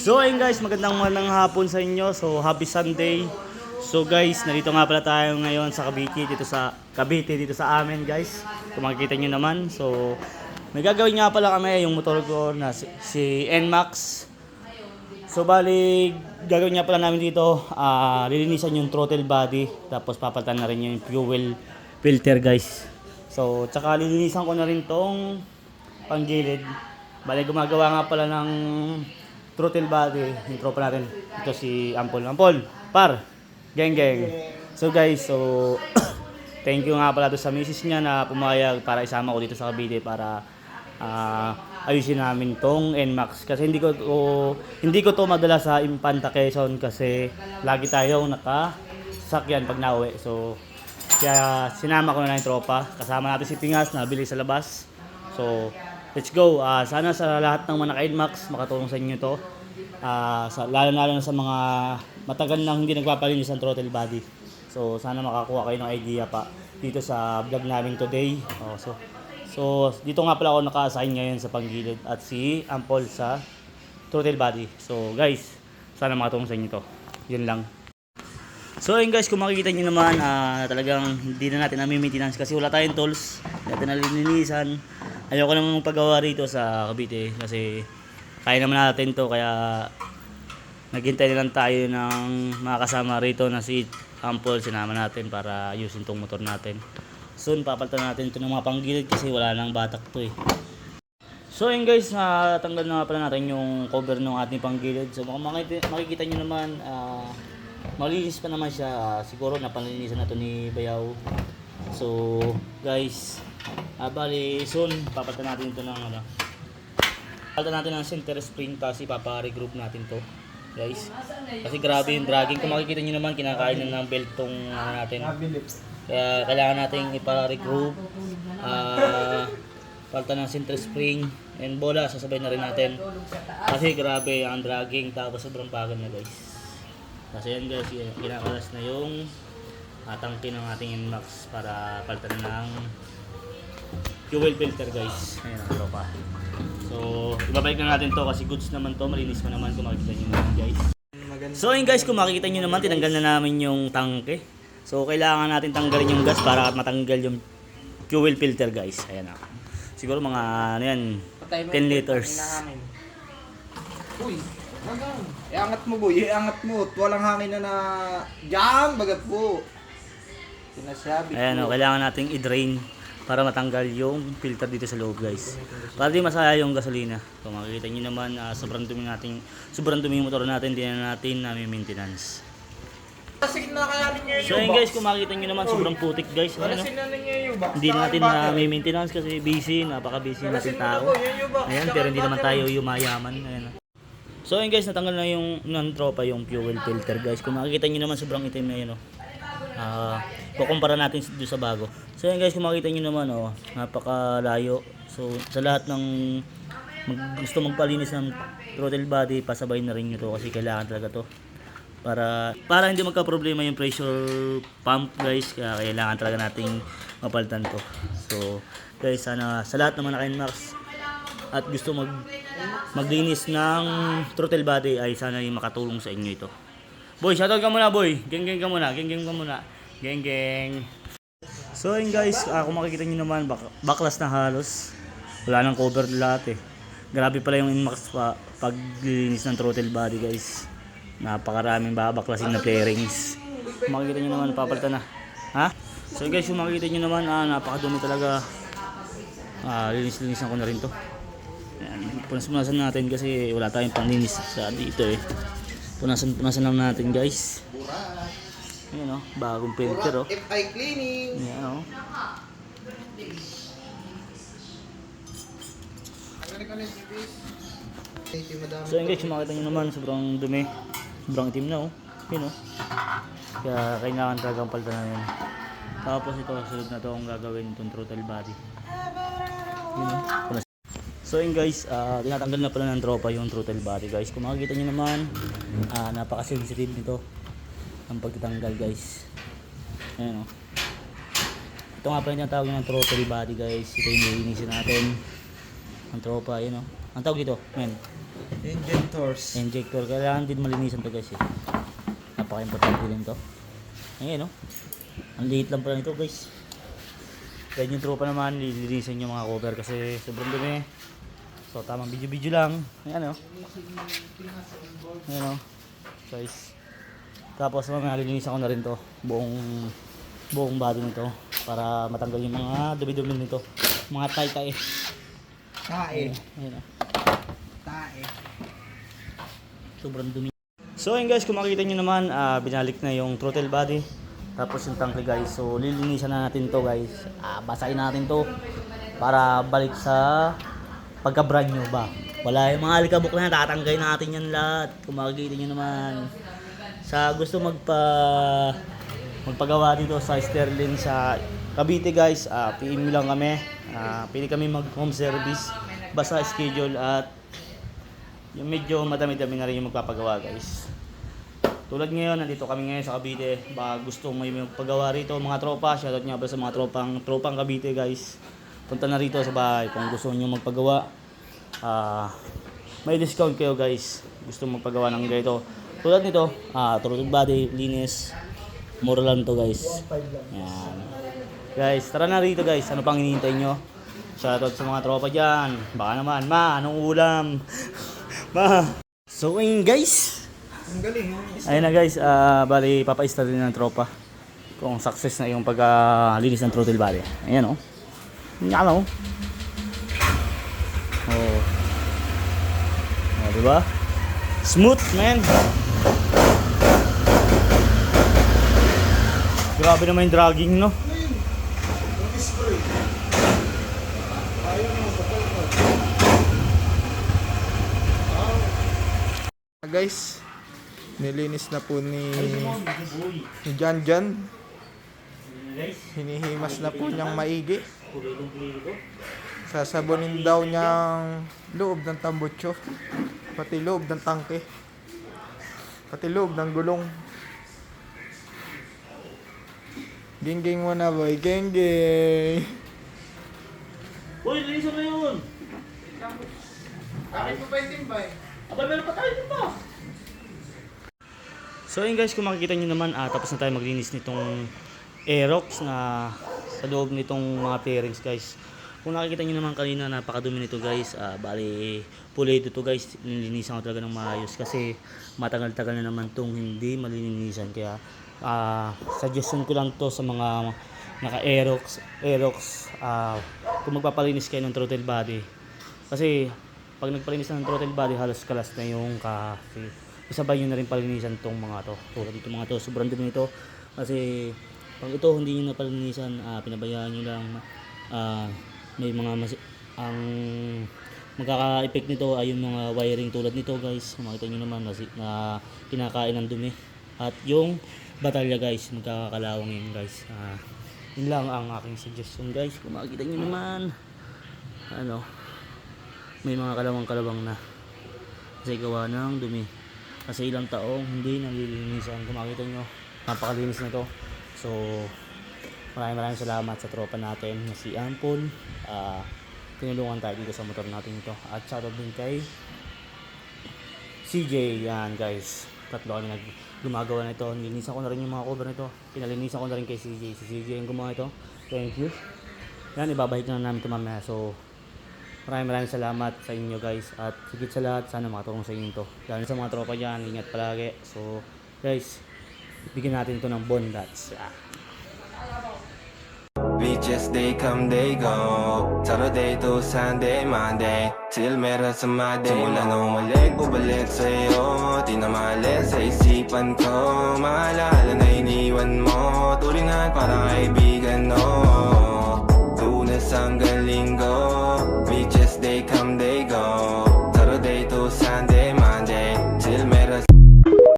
So ayun guys, magandang magandang hapon sa inyo. So happy Sunday. So guys, narito nga pala tayo ngayon sa Cavite dito sa Cavite dito sa amin guys. Kung makikita nyo naman. So may gagawin nga pala kami yung motor ko na si, si NMAX. So bali, gagawin nga pala namin dito, ah lilinisan yung throttle body, tapos papalitan na rin yung fuel filter guys. So, tsaka lilinisan ko na rin tong panggilid. Bali, gumagawa nga pala ng throttle body, yung tropa natin. Ito si Ampol. Ampol, par, geng geng. So guys, so thank you nga pala to sa misis niya na pumayag para isama ko dito sa Cavite para ah, ayusin namin tong NMAX kasi hindi ko to, hindi ko to madala sa Impanta Quezon kasi lagi tayong nakasakyan pag nauwi. So kaya sinama ko na lang yung tropa. Kasama natin si Pingas na bili sa labas. So let's go. Ah, sana sa lahat ng mga naka-NMAX makatulong sa inyo to. Ah, sa, lalo na sa mga matagal nang hindi nagpapalinis ng throttle body. So sana makakuha kayo ng idea pa dito sa vlog namin today. Oh, so So, dito nga pala ako naka-assign ngayon sa panggilid at si Ampol sa throttle body. So, guys, sana makatulong sa inyo to. Yun lang. So, ayun guys, kung makikita nyo naman, ah, talagang hindi na natin na-maintenance kasi wala tayong tools. Hindi natin nalilinisan. Ayoko naman magpagawa rito sa Cavite kasi kaya naman natin to kaya naghintay na lang tayo ng mga kasama rito na si Ampol sinama natin para ayusin tong motor natin. Soon papalitan natin ito ng mga panggilid kasi wala nang batak to eh. So ayun guys, natanggal na pala natin yung cover ng ating panggilid. So makikita, makikita nyo naman, ah, malinis pa naman siya. Ah, siguro napanlinisan na to ni Bayaw. So guys, ah, bali soon papalitan natin ito ng ano. Papalitan natin ng center spring kasi papa-regroup natin to. Guys, kasi grabe yung dragging. Kung makikita nyo naman, kinakain na ng belt tong ano natin. Kaya kailangan nating ipa-regroup. Ah, palitan ng center spring and bola sasabay na rin natin. Kasi grabe ang dragging tapos sobrang pagod na guys. Kasi yan guys, kinakalas na yung uh, tangke ng ating Inmax para palitan ng fuel filter guys. Ayan ang tropa. So, ibabalik na natin to kasi goods naman to. Malinis pa naman kung makikita nyo naman guys. So ayun guys, kung makikita nyo naman, tinanggal na namin yung tangke. So kailangan natin tanggalin yung gas para matanggal yung fuel filter guys. Ayan na. Siguro mga ano yan, 10 liters. Uy, hanggang. Iangat mo boy, iangat mo. At Walang hangin na na jam, bagat po. Sinasabi Ayan o, ko. kailangan nating i-drain para matanggal yung filter dito sa loob guys. Para di masaya yung gasolina. Kung makikita nyo naman, ah, sobrang dumi natin, sobrang dumi yung motor natin, hindi na natin na maintenance. Ninyo yung So ayun guys, kung makikita nyo naman, sobrang putik guys. Ano, hindi na natin na may maintenance kasi busy, napaka-busy natin tao. Ayan, pero hindi naman tayo yumayaman. Ayan. So ayun guys, natanggal na yung ng tropa yung fuel filter guys. Kung makikita nyo naman sobrang itim na yun oh. Ah, kukumpara natin doon sa bago. So ayun guys, kung makikita nyo naman oh, napakalayo. So sa lahat ng mag, gusto magpalinis ng throttle body, pasabay na rin nyo to kasi kailangan talaga to. Para para hindi magka-problema yung pressure pump guys. Kaya kailangan talaga nating mapalitan to. So guys sana sa lahat naman naka Max at gusto mag maglinis ng throttle body ay sana yung makatulong sa inyo ito. Boy shoutout ka muna boy. Geng geng ka muna geng geng ka muna geng geng. So yun guys ah, kung makikita nyo naman bak baklas na halos. Wala nang cover lahat eh. Grabe pala yung Inmax pa paglinis ng throttle body guys. Napakaraming babaklasin na pairings kung makikita nyo naman papalitan na. Ha? So guys kung makikita nyo naman ah, napakadumi talaga. Ah, linis-linisan ko na rin to. Ayan, punas-punasan natin kasi wala tayong panlinis sa dito eh. Punasan-punasan lang natin guys Ayan oh, bagong filter oh FI cleaning. Ayan oh you, madam. So yun guys, makita nyo naman, sobrang dumi. Sobrang itim na oh. Yun oh. Kaya kailangan talagang palitan na yun. Tapos ito, sunod na to ang gagawin itong throttle body. Yun oh. Punas- So yun guys, ah, tinatanggal na pala ng tropa yung throttle body guys. Kung makikita nyo naman, ah, napaka-sensitive nito ang pagtatanggal guys. Ayan oh. Ito nga pala yung tinatawag ng throttle body guys. Ito yung nilinisin natin. Ang tropa, yun oh. Ang tawag dito, men. Injectors. injector. Kailangan din malinisan to guys eh. Napaka-importante din to. Ayan no. Ang liit lang pala nito guys. Kaya yung tropa naman, lilinisan yung mga cover kasi sobrang dumi. So tamang video-video lang. Ayan no. Ayan no. Guys. Tapos mamaya lilinisan ko na rin to. Buong buong body nito para matanggal yung mga dumi-dumi nito. Mga tay-tay. Tae. Ayan no. Tae. sobrang dumi. So ayun guys, kung makikita nyo naman, ah, binalik na yung throttle body. Tapos yung tanke guys. So lilinisan na natin to guys. Ah, basahin natin to para balik sa pagka-brand new ba. Wala yung mga alikabok na yan, tatanggayin natin yan lahat. Kung makikita nyo naman. Sa gusto magpa magpagawa dito sa Sterling sa Cavite guys, ah, PM lang kami. Ah, pili kami mag home service basta schedule at yung medyo madami-dami na rin yung magpapagawa guys. Tulad ngayon, nandito kami ngayon sa Cavite. Baka gusto mo yung paggawa rito, mga tropa. Shoutout nga pala sa mga tropang, tropang Cavite guys. Punta na rito sa bahay kung gusto niyo magpagawa. Ah, may discount kayo guys. Gusto magpagawa ng ganito. Tulad nito, ah, throttle body, linis. Mura lang to guys. Yan. Guys, tara na rito guys. Ano pang hinihintay nyo? Shoutout sa mga tropa dyan. Baka naman, ma, anong ulam? ma. So, ayun guys. Ang galing. oh. Ayun na guys, ah bali papa-install din ng tropa. Kung success na yung pag-linis ng throttle body. Ayan oh. Yan oh. Oh. Oh, di ba? Smooth, man. Grabe naman yung dragging, no? Guys, nilinis na po ni, ni Jan Jan. Hinihimas na po niyang maigi. Sasabunin daw niyang loob ng tambutso. Pati loob ng tangke. Pati loob ng gulong. Gingging mo na boy, gingging. Uy, linisan mo yun! Bakit mo pa yung timbay? Aba, meron pa tayo dito. So ayun guys, kung makikita nyo naman, ah, tapos na tayo maglinis nitong Aerox na sa loob nitong mga pairings guys. Kung nakikita nyo naman kanina, napakadumi nito guys. Ah, bali, pulido to guys. Nilinisan ko talaga ng maayos kasi matagal-tagal na naman tong hindi malilinisan. Kaya ah, suggestion ko lang to sa mga naka Aerox, Aerox, ah, kung magpapalinis kayo ng throttle body. Kasi pag nagpalinis na ng throttle body, halos kalas na yung kasi isabay nyo na rin palinisan tong mga to. Tulad dito mga to, sobrang dumi nito. Kasi pag ito hindi nyo na palinisan, ah, pinabayaan nyo lang ah, may mga mas ang magkaka-effect nito ay yung mga wiring tulad nito guys. Makita nyo naman na, na kinakain ng dumi. At yung batalya guys, magkakakalawang yun guys. Ah, yun lang ang aking suggestion guys. Kung makikita nyo naman, ano, may mga kalawang-kalawang na. Kasi gawa ng dumi. Kasi ilang taong hindi nalilinisan. Kung makita nyo napakalinis nito so maraming maraming salamat sa tropa natin na si Ampon ah tinulungan tayo dito sa motor natin ito. At shoutout din kay CJ yan guys tatlo kami nag gumagawa nito nilinisan ko na rin yung mga cover nito pinalinisan ko na rin kay CJ si CJ yung gumawa ito. Thank you. Yan ibabalik na namin ito mamaya. So Maraming maraming salamat sa inyo guys. At higit sa lahat sana makatulong sa inyo to. Lalo sa mga tropa dyan, ingat palagi. So guys, bigyan natin ito ng bondats. Ah. Bitches they come they go. Saturday to Sunday, Monday. Till meron sa Monday. Simula nung malik, bubalik sa'yo Di sa isipan ko. Maalala na iniwan mo Tulingan para kaibigan no. Lunes hanggang